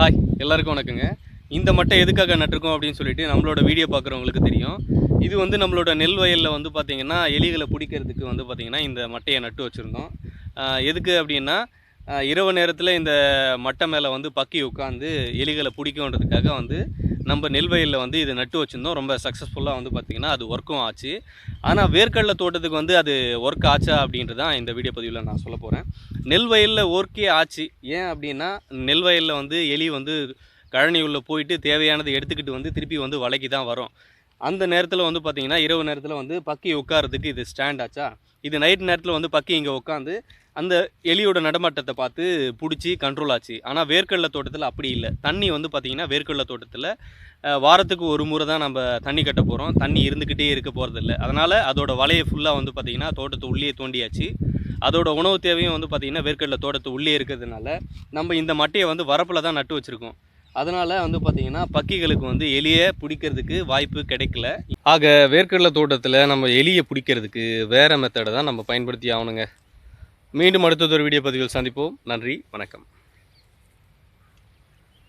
Hi எல்லாருக்கும் வணக்கங்க. இந்த மட்டை எதுக்காக நட்டிருக்கோம் அப்படின்னு சொல்லிட்டு நம்மளோட வீடியோ பார்க்குறவங்களுக்கு தெரியும். இது வந்து நம்மளோட நெல் வயலில் வந்து பார்த்திங்கன்னா எலிகளை பிடிக்கிறதுக்கு வந்து பார்த்திங்கன்னா இந்த மட்டையை நட்டு வச்சுருந்தோம். எதுக்கு அப்படின்னா இரவு நேரத்தில் இந்த மட்டை மேலே வந்து பக்கி உட்காந்து எலிகளை பிடிக்குன்றதுக்காக வந்து நம்ம நெல் வயலில் வந்து இது நட்டு வச்சுருந்தோம். ரொம்ப சக்ஸஸ்ஃபுல்லாக வந்து பார்த்திங்கன்னா அது ஒர்க்கும் ஆச்சு. ஆனால் வேர்க்கடலை தோட்டத்துக்கு வந்து அது ஒர்க் ஆச்சா அப்படின்றது தான் இந்த வீடியோ பதிவில் நான் சொல்ல போகிறேன் நெல் வயலில் ஒர்க்கே ஆச்சு. ஏன் அப்படின்னா நெல் வயலில் வந்து எலி வந்து கழனி உள்ளே போயிட்டு தேவையானதை எடுத்துக்கிட்டு வந்து திருப்பி வந்து வலைக்கு தான் வரும். அந்த நேரத்தில் வந்து பார்த்திங்கன்னா இரவு நேரத்தில் வந்து பக்கி உட்காரதுக்கு இது ஸ்டாண்ட் ஆச்சா? இது நைட் நேரத்தில் வந்து பக்கி இங்கே உட்காந்து அந்த எலியோட நடமாட்டத்தை பார்த்து பிடிச்சி கண்ட்ரோல் ஆச்சு. ஆனால் வேர்க்கடலை தோட்டத்தில் அப்படி இல்லை. தண்ணி வந்து பார்த்திங்கன்னா வேர்க்கடலை தோட்டத்தில் வாரத்துக்கு ஒரு முறை தான் நம்ம தண்ணி கட்ட போகிறோம் தண்ணி இருந்துக்கிட்டே இருக்க போகிறதில்ல அதனால் அதோட வலையை ஃபுல்லாக வந்து பார்த்திங்கன்னா தோட்டத்தை உள்ளே தோண்டியாச்சு. அதோட உணவு தேவையும் வந்து பார்த்திங்கன்னா வேர்க்கடலை தோட்டத்து உள்ளே இருக்கிறதுனால நம்ம இந்த மட்டையை வந்து வரப்பில் தான் நட்டு வச்சுருக்கோம். அதனால் வந்து பார்த்திங்கன்னா பக்கிகளுக்கு வந்து எலியை பிடிக்கிறதுக்கு வாய்ப்பு கிடைக்கல. ஆக வேர்க்கடலை தோட்டத்தில் நம்ம எலியை பிடிக்கிறதுக்கு வேறு மெத்தடை தான் நம்ம பயன்படுத்தி ஆகணுங்க. மீண்டும் அடுத்ததொரு வீடியோ பதிவில் சந்திப்போம். நன்றி வணக்கம்.